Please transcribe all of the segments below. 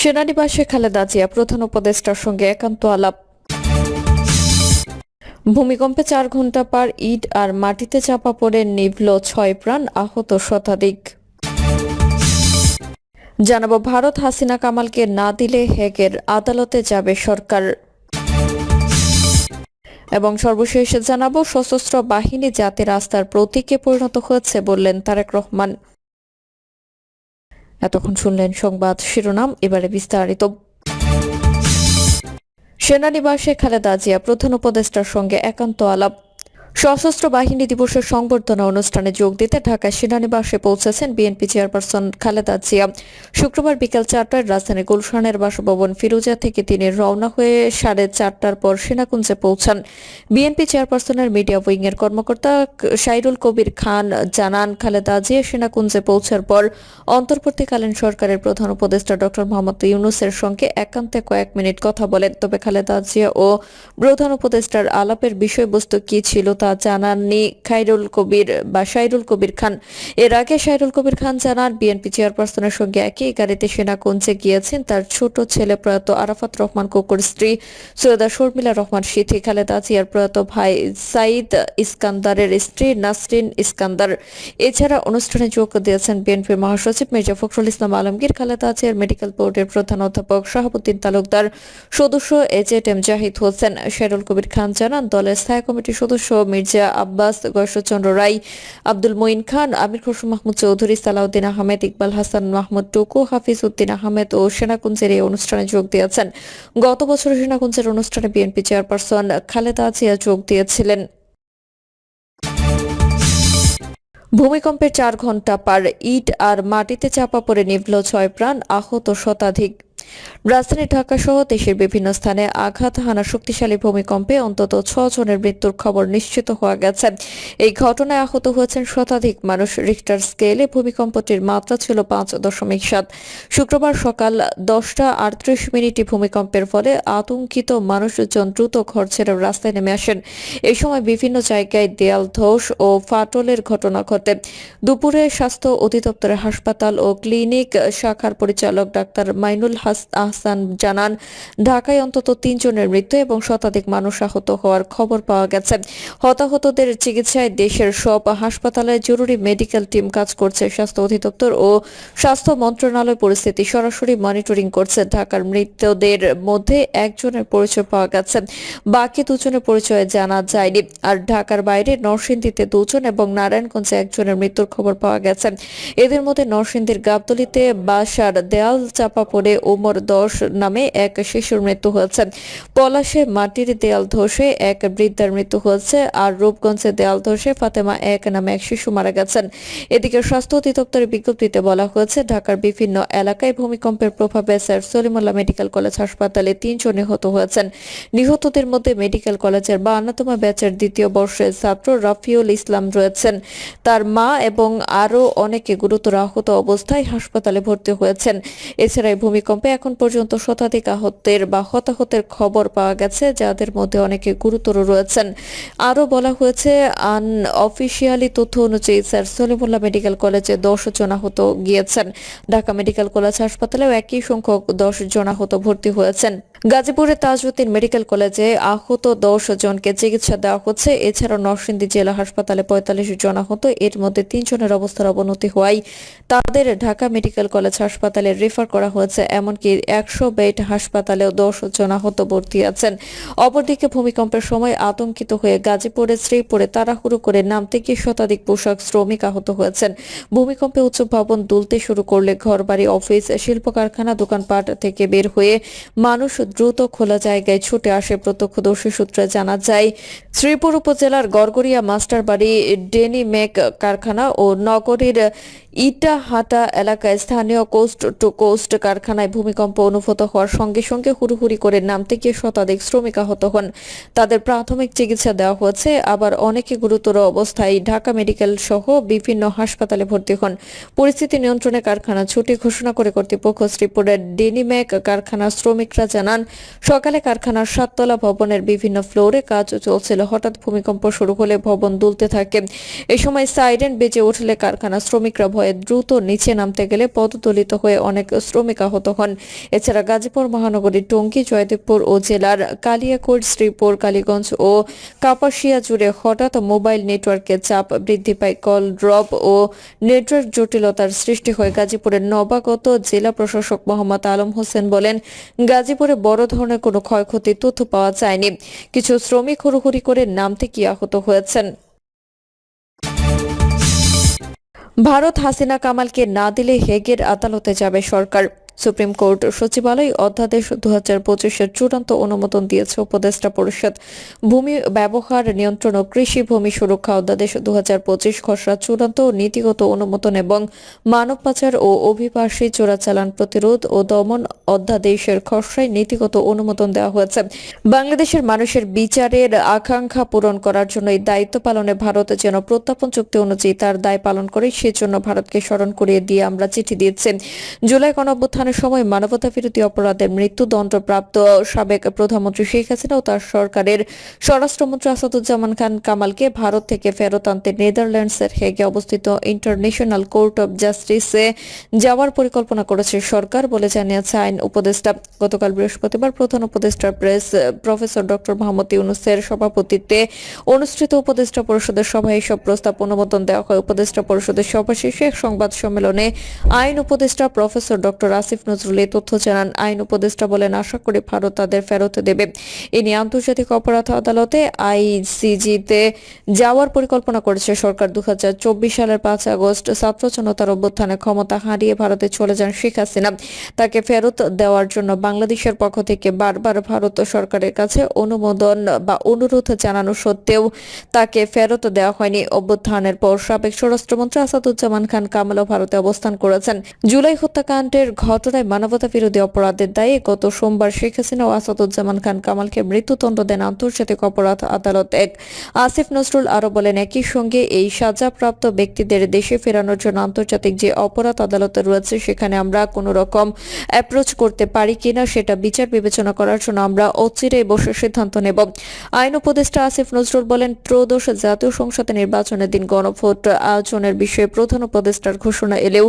সেনানিবাসে খালেদা জিয়া প্রধান উপদেষ্টার সঙ্গে একান্ত আলাপ। ভূমিকম্পে চার ঘণ্টা পার ইট আর মাটিতে চাপা পড়ে নিভল ছয় প্রাণ আহত শতাধিক। জানাব, ভারত হাসিনা কামালকে না দিলে হেগের আদালতে যাবে সরকার। এবং সর্বশেষ জানাব, সশস্ত্র বাহিনী জাতির আস্থার প্রতীকে পরিণত হয়েছে বললেন তারেক রহমান। এতক্ষণ শুনলেন সংবাদ শিরোনাম এবারে বিস্তারিত। সেনানিবাসে খালেদা জিয়া প্রধান উপদেষ্টার সঙ্গে একান্ত আলাপ। সশস্ত্র বাহিনী দিবসের সংবর্ধনা অনুষ্ঠানে যোগ দিতে ঢাকায় সেনানিবাসে পৌঁছেছেন বিএনপি চেয়ারপারসন খালেদা জিয়া। শুক্রবার বিকেল চারটায় রাজধানী গুলশানের বাসভবন ফিরোজা থেকে তিনি রওনা হয়ে সাড়ে চারটার পর সেনাকুঞ্জে পৌঁছান। বিএনপি চেয়ারপারসনের মিডিয়া উইং এর কর্মকর্তা সাইরুল কবির খান জানান, খালেদা জিয়া সেনাকুঞ্জে পৌঁছার পর অন্তর্বর্তীকালীন সরকারের প্রধান উপদেষ্টা ডক্টর মোহাম্মদ ইউনুসের সঙ্গে একান্তে কয়েক মিনিট কথা বলেন। তবে খালেদা জিয়া ও প্রধান উপদেষ্টার আলাপের বিষয়বস্তু কি ছিল তা জানাননি খাইরুল কবির বা সাইরুল কবির খান। এর আগে সাইরুল কবির খান জানান, বিএনপি চেয়ারপারসনের সঙ্গে একই গাড়িতে সেনাকুঞ্জে গিয়েছেন তার ছোট ছেলে প্রয়াত আরাফাত রহমান কুকুর স্ত্রী সৈয়দা শর্মিলা রহমান সিথি, খালেদা জিয়ার প্রয়াত ভাই সাইদ ইস্কান্দারের স্ত্রী নাসরিন ইস্কান্দার। এছাড়া অনুষ্ঠানে যোগ দিয়েছেন বিএনপির মহাসচিব মির্জা ফখরুল ইসলাম আলমগীর, খালেদা জিয়ার মেডিকেল বোর্ডের প্রধান অধ্যাপক শাহাবুদ্দিন তালুকদার, সদস্য এজেট এম জাহিদ হোসেন। শেরুল কবির খান জানান, দলের স্থায়ী কমিটির সদস্য মির্জা আব্বাস গয়েশ্বরচন্দ্র রায়, আব্দুল মঈন খান, আমির খসরু মাহমুদ চৌধুরী, সালাউদ্দিন আহমেদ, ইকবাল হাসান, মাহমুদ টুকু হাফিজ উদ্দিন আহমেদ ও সেনাকুঞ্জের এই অনুষ্ঠানে যোগ দিয়েছেন। গত বছর সেনাকুঞ্জের অনুষ্ঠানে বিএনপি চেয়ারপারসন খালেদা জিয়া যোগ দিয়েছিলেন। ভূমিকম্পের চার ঘণ্টা পার ইট আর মাটিতে চাপা পড়ে নিভল ছয় প্রাণ, আহত শতাধিক রাজধানী ঢাকা সহ দেশের বিভিন্ন স্থানে আঘাত হানা শক্তিশালী ভূমিকম্পে অন্তত ছ জনের মৃত্যুর খবর নিশ্চিত হওয়া গেছে। এই ঘটনায় আহত হয়েছেন শতাধিক মানুষ। রিক্টার স্কেলে ভূমিকম্পটির মাত্রা ছিল পাঁচ দশমিক সাত। শুক্রবার সকাল দশটা আটত্রিশ মিনিটে ভূমিকম্পের ফলে আতঙ্কিত মানুষজন দ্রুত ঘর ছেড়ে রাস্তায় নেমে আসেন। এই সময় বিভিন্ন জায়গায় দেয়াল, ধস ও ফাটলের ঘটনা ঘটে। দুপুরে স্বাস্থ্য অধিদপ্তরের হাসপাতাল ও ক্লিনিক শাখার পরিচালক ডাক্তার মাইনুল হাস আহসান জানান, ঢাকায় অন্তত তিনজনের মৃত্যু এবং শতাধিক মানুষ আহত হওয়ার খবর পাওয়া গেছে। হতাহতদের চিকিৎসায় দেশের সব হাসপাতালে জরুরি মেডিকেল টিম কাজ করছে, স্বাস্থ্য অধিদপ্তর ও স্বাস্থ্য মন্ত্রণালয় পরিস্থিতি সরাসরি মনিটরিং করছে। ঢাকার মৃতদের মধ্যে একজনের পরিচয় পাওয়া গেছে, বাকি দুজনের পরিচয় জানা যায়নি। আর ঢাকার বাইরে নরসিংদীতে দুজন এবং নারায়ণগঞ্জে একজনের মৃত্যুর খবর পাওয়া গেছে। এদের মধ্যে নরসিংদীর গাবতলিতে বাসার দেয়াল চাপা পড়ে ওমর দশ নামে এক শিশুর মৃত্যু হয়েছে। পলাশে মাটির দেয়াল ধসে এক বৃদ্ধার মৃত্যু হয়েছে আর রূপগঞ্জে দেয়াল ধসে ফাতেমা এক নামে এক শিশু মারা গেছেন। এদিকে স্বাস্থ্য অধিদপ্তরের বিজ্ঞপ্তিতে বলা হয়েছে, ঢাকার বিভিন্ন এলাকায় ভূমিকম্পের প্রভাবে স্যার সলিমুল্লাহ মেডিকেল কলেজ হাসপাতালে তিনজন নিহত হয়েছেন। নিহতদের মধ্যে মেডিকেল কলেজের বান্নতম ব্যাচের দ্বিতীয় বর্ষের ছাত্র রাফিউল ইসলাম রয়েছেন। তার মা এবং আরও অনেকে গুরুতর আহত অবস্থায় হাসপাতালে ভর্তি হয়েছেন। এছাড়া ভূমিকম্পে এখন পর্যন্ত শতাধিক আহতের বা হতাহতের খবর পাওয়া গেছে, যাদের মধ্যে অনেকে গুরুতর রয়েছেন। আরও বলা হয়েছে আন অফিসিয়ালি তথ্য অনুযায়ী স্যার সলিমুল্লাহ মেডিকেল কলেজে দশ জন আহত গিয়েছেন। ঢাকা মেডিকেল কলেজ হাসপাতালেও একই সংখ্যক দশ জন আহত ভর্তি হয়েছেন। গাজীপুরের তাজউদ্দিন মেডিকেল কলেজে আহত দশ জনকে চিকিৎসা দেওয়া হচ্ছে। এছাড়াও নরসিংদী জেলা হাসপাতালে পঁয়তাল্লিশ জন আহত। এর মধ্যে তিনজনের অবস্থার অবনতি হওয়ায় তাদের ঢাকা মেডিকেল কলেজ হাসপাতালে রেফার করা হয়েছে। এমনকি একশো বেড হাসপাতালেও দশ জন আহত ভর্তি আছেন। অপরদিকে ভূমিকম্পের সময় আতঙ্কিত হয়ে গাজীপুরে শ্রীপুরে তাড়াহুড়ো করে নামতে গিয়ে শতাধিক পোশাক শ্রমিক আহত হয়েছেন। ভূমিকম্পে উচ্চ ভবন দুলতে শুরু করলে ঘরবাড়ি, অফিস শিল্প কারখানা দোকানপাট থেকে বের হয়ে মানুষ দ্রুত খোলা জায়গায় ছুটে আসে প্রত্যক্ষদর্শী সূত্রে জানা যায়, শ্রীপুর উপজেলার গড়গড়িয়া মাস্টার বাড়ি ডেনিমেক কারখানা ও নগরীর ইটাহাটা এলাকায় স্থানীয় কোস্ট টু কোস্ট কারখানায় ভূমিকম্প অনুভূত হওয়ার সঙ্গে সঙ্গে হুড়ুহুড়ি করে নামতে গিয়ে শতাধিক শ্রমিক আহত হন। তাদের প্রাথমিক চিকিৎসা দেওয়া হয়েছে, আবার অনেকে গুরুতর অবস্থায় ঢাকা মেডিকেল সহ বিভিন্ন হাসপাতালে ভর্তি হন। পরিস্থিতি নিয়ন্ত্রণে কারখানা ছুটি ঘোষণা করে কর্তৃপক্ষ শ্রীপুরের ডেনিম্যাক কারখানার শ্রমিকরা জানান জানান, সকালে কারখানার সাততলা ভবনের বিভিন্ন ফ্লোরে কাজ চলছিল। হঠাৎ ভূমিকম্প শুরু হলে ভবন দুলতে থাকে। এ সময় সাইরেন বেজে উঠলে কারখানা শ্রমিকরা ভয়ে দ্রুত নিচে নামতে গেলে পদদলিত হয়ে অনেক শ্রমিক আহত হন। এছাড়া গাজীপুর মহানগরীর টঙ্গী, জয়দেবপুর ও জেলার কালিয়াকোট শ্রীপুর, কালীগঞ্জ ও কাপাসিয়া জুড়ে হঠাৎ মোবাইল নেটওয়ার্কের চাপ বৃদ্ধি পায়। কল ড্রপ ও নেটওয়ার্ক জটিলতার সৃষ্টি হয়। গাজীপুরের নবাগত জেলা প্রশাসক মোহাম্মদ আলম হোসেন বলেন, গাজীপুরে বড় ধরনের কোনো ক্ষয়ক্ষতির তথ্য পাওয়া যায়নি। কিছু শ্রমিক হুড়োহুড়ি করে নামতে কি আহত হয়েছেন। ভারত হাসিনা কামালকে না দিলে হেগের আদালতে যাবে সরকার। সুপ্রিম কোর্ট সচিবালয় অধ্যাদেশ দু হাজার পঁচিশের চূড়ান্ত অনুমোদন দিয়েছে উপদেষ্টা পরিষদ। ভূমি ব্যবহার নিয়ন্ত্রণ ও কৃষি ভূমি সুরক্ষা অধ্যাদেশ দু হাজার পঁচিশ খসড়া চূড়ান্ত নীতিগত অনুমোদন এবং মানব পাচার ও অভিবাসী চোরাচালান প্রতিরোধ ও দমন অধ্যাদেশের খসড়ায় নীতিগত অনুমোদন দেওয়া হয়েছে। বাংলাদেশের মানুষের বিচারের আকাঙ্ক্ষা পূরণ করার জন্য এই দায়িত্ব পালনে ভারত যেন প্রত্যাপন চুক্তি অনুযায়ী তার দায় পালন করে, সেজন্য ভারতকে স্মরণ করিয়ে দিয়ে আমরা চিঠি দিয়েছি। জুলাই গণঅভ্যুত্থানের সময় মানবতা বিরোধী অপরাধের মৃত্যুদণ্ডপ্রাপ্ত সাবেক প্রধানমন্ত্রী শেখ হাসিনা ও তার সরকারের স্বরাষ্ট্রমন্ত্রী আসাদুজ্জামান খান কামালকে ভারত থেকে ফেরত আনতে নেদারল্যান্ডসের হেগে অবস্থিত ইন্টারন্যাশনাল কোর্ট অব জাস্টিসে যাওয়ার পরিকল্পনা করেছে সরকার বলে জানিয়েছে আইন উপদেষ্টা। গতকাল বৃহস্পতিবার প্রধান উপদেষ্টার প্রেস, প্রফেসর ডক্টর মোহাম্মদ ইউনুসের সভাপতিত্বে অনুষ্ঠিত উপদেষ্টা পরিষদের সভায় এসব প্রস্তাব অনুমোদন দেওয়া হয়। উপদেষ্টা পরিষদের সভা শেষে এক সংবাদ সম্মেলনে আইন উপদেষ্টা প্রফেসর ডক্টর আসিফ নজরুল এই তথ্য জানান, আইন উপদেষ্টা বলেন, আশা করি ভারত তাদের ফেরত দেবে। এ নিয়ে আন্তর্জাতিক অপরাধ আদালতে আইসিজিতে যাওয়ার পরিকল্পনা করেছে সরকার। দু সালের পাঁচ আগস্ট ছাত্র জনতার অভ্যুত্থানে ক্ষমতা হারিয়ে ভারতে চলে যান শেখ হাসিনা। তাকে ফেরত দেওয়ার জন্য বাংলাদেশের পক্ষ থেকে বারবার ভারত সরকারের কাছে অনুমোদন বা অনুরোধ জানানো সত্ত্বেও তাকে ফেরত দেওয়া হয়নি। অভ্যুত্থানের পর সাবেক স্বরাষ্ট্রমন্ত্রী আসাদুজ্জামান খান কামালও ভারতে অবস্থান করেছেন। জুলাই হত্যাকাণ্ডের ঘটনায় মানবতা বিরোধী অপরাধের দায়ে গত সোমবার শেখ হাসিনা ও আসাদুজ্জামান খান কামালকে মৃত্যুদণ্ড দেন আন্তর্জাতিক অপরাধ আদালত এক। আসিফ নজরুল আরও বলেন, একই সঙ্গে এই সাজাপ্রাপ্ত ব্যক্তিদের দেশে ফেরানোর জন্য আন্তর্জাতিক যে অপরাধ আদালত রয়েছে, সেখানে আমরা কোনো রকম অ্যাপ্রোচ করতে পারি কিনা, সেটা বিচার বিবেচনা করার জন্য আমরা অচিরেই বসে সিদ্ধান্ত নেব। আইন উপদেষ্টা আসিফ নজরুল বলেন, ত্রয়োদশ জাতীয় সংসদ নির্বাচনের দিন গণভোট আয়োজনের বিষয়ে প্রধান উপদেষ্টার ঘোষণা এলেও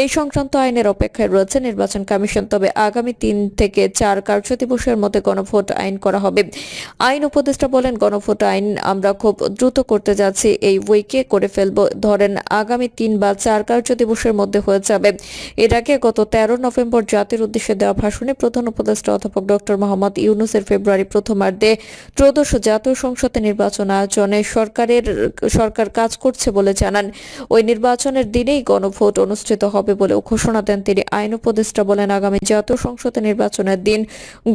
এই সংক্রান্ত আইনের অপেক্ষায় রয়েছে নির্বাচন কমিশন, তবে আগামী তিন থেকে চার কার্য দিবসের মধ্যে গণভোট আইন করা হবে। আইন উপদেষ্টা বলেন, গণভোট আইন আমরা খুব দ্রুত করতে যাচ্ছি, এই উইকে করে ফেলব। ধরেন, আগামী তিন বা চার কার্য দিবসের মধ্যে হয়ে যাবে। এর আগে গত তেরো নভেম্বর জাতির উদ্দেশ্যে দেওয়া ভাষণে প্রধান উপদেষ্টা অধ্যাপক ডক্টর মোহাম্মদ ইউনুসের ফেব্রুয়ারি প্রথমার্ধে ত্রয়োদশ জাতীয় সংসদে নির্বাচন আয়োজনে সরকারের, সরকার কাজ করছে বলে জানান। ওই নির্বাচনের দিনেই গণভোট অনুষ্ঠিত হবে বলে ঘোষণা দেন তিনি। আইন উপদেষ্টা বলেন, আগামী জাতীয় সংসদে নির্বাচনের দিন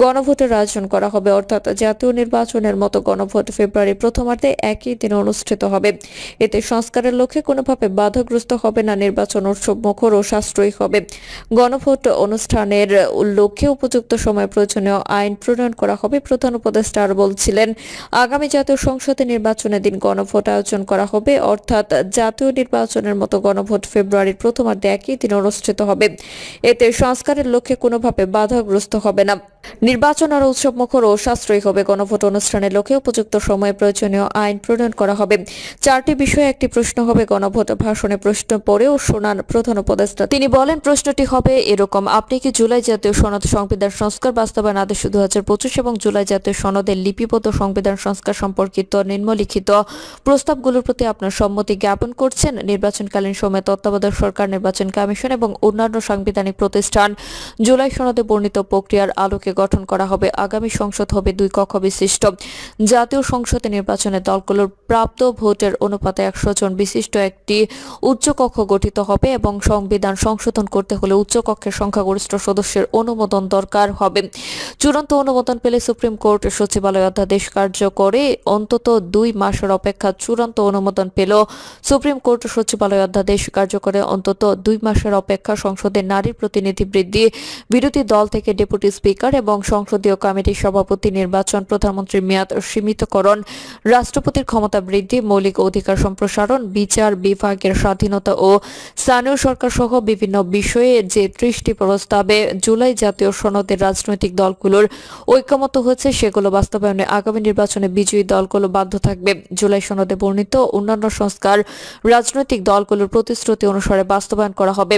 গণভোটের আয়োজন করা হবে। অর্থাৎ জাতীয় নির্বাচনের মতো গণভোট ফেব্রুয়ারি প্রথমার্ধে একই দিনে অনুষ্ঠিত হবে। এতে সংস্কারের লক্ষ্যে কোনোভাবে বাধাগ্রস্ত হবে না, নির্বাচন উৎসব মুখর ও সাশ্রয়ী হবে। গণভোট অনুষ্ঠানের লক্ষ্যে উপযুক্ত সময় প্রয়োজনীয় আইন প্রণয়ন করা হবে, প্রধান উপদেষ্টা আর বলছিলেন। আগামী জাতীয় সংসদে নির্বাচনের দিন গণভোট আয়োজন করা হবে, অর্থাৎ জাতীয় নির্বাচনের মতো গণভোট ফেব্রুয়ারির প্রথমার্ধে একই দিন অনুষ্ঠিত হবে। এতে সংস্কারের লক্ষ্যে কোনোভাবে বাধাগ্রস্ত হবে না। নির্বাচন আর উৎসব মুখর ও সাশ্রয়ী হবে। গণভোট অনুষ্ঠানের লক্ষ্যে উপযুক্ত সময়ে প্রয়োজনীয় আইন প্রণয়ন করা হবে। চারটি বিষয়ে একটি প্রশ্ন হবে। গণভোট ভাষণে প্রশ্ন পড়েও শোনান প্রধান উপদেষ্টা। তিনি বলেন, প্রশ্নটি হবে এরকম, আপনি কি জুলাই জাতীয় সনদ সংবিধান সংস্কার বাস্তবায়ন আদেশ দু হাজার পঁচিশ এবং জুলাই জাতীয় সনদের লিপিবদ্ধ সংবিধান সংস্কার সম্পর্কিত নিম্নলিখিত প্রস্তাবগুলোর প্রতি আপনার সম্মতি জ্ঞাপন করছেন নির্বাচনকালীন সময়ে তত্ত্বাবধায়ক সরকার, নির্বাচন কমিশন এবং অন্যান্য সাংবিধানিক প্রতিষ্ঠান। জুলাই সনদে বর্ণিত প্রক্রিয়ার আলোকে গঠন করা হবে। আগামী সংসদ হবে দুই কক্ষ বিশিষ্ট। জাতীয় সংসদে নির্বাচনের দলগুলোর প্রাপ্ত ভোটের অনুপাতে একশো জন বিশিষ্ট একটি উচ্চ কক্ষ গঠিত হবে এবং সংবিধান সংশোধন করতে হলে উচ্চ কক্ষের সংখ্যাগরিষ্ঠ সদস্যের অনুমোদন দরকার হবে। চূড়ান্ত অনুমোদন পেলে সুপ্রিম কোর্ট সচিবালয় অধ্যাদেশ কার্যকরে অন্তত দুই মাসের অপেক্ষা চূড়ান্ত অনুমোদন পেল সুপ্রিম কোর্ট সচিবালয় অধ্যাদেশ কার্যকরে অন্তত দুই মাসের অপেক্ষা সংসদে নারী প্রতিনিধি বৃদ্ধি। বিরোধী দল থেকে ডেপুটি স্পিকার এবং সংসদীয় কমিটির সভাপতি নির্বাচন প্রধানমন্ত্রীর মেয়াদ সীমিতকরণ, রাষ্ট্রপতির ক্ষমতা বৃদ্ধি, মৌলিক অধিকার সম্প্রসারণ, বিচার বিভাগের স্বাধীনতা ও স্থানীয় সরকার সহ বিভিন্ন বিষয়ে যে ত্রিশটি প্রস্তাবে জুলাই জাতীয় সনদের রাজনৈতিক দলগুলোর ঐক্যমত হয়েছে, সেগুলো বাস্তবায়নে আগামী নির্বাচনে বিজয়ী দলগুলো বাধ্য থাকবে। জুলাই সনদে বর্ণিত অন্যান্য সংস্কার রাজনৈতিক দলগুলোর প্রতিশ্রুতি অনুসারে বাস্তবায়ন করা হবে।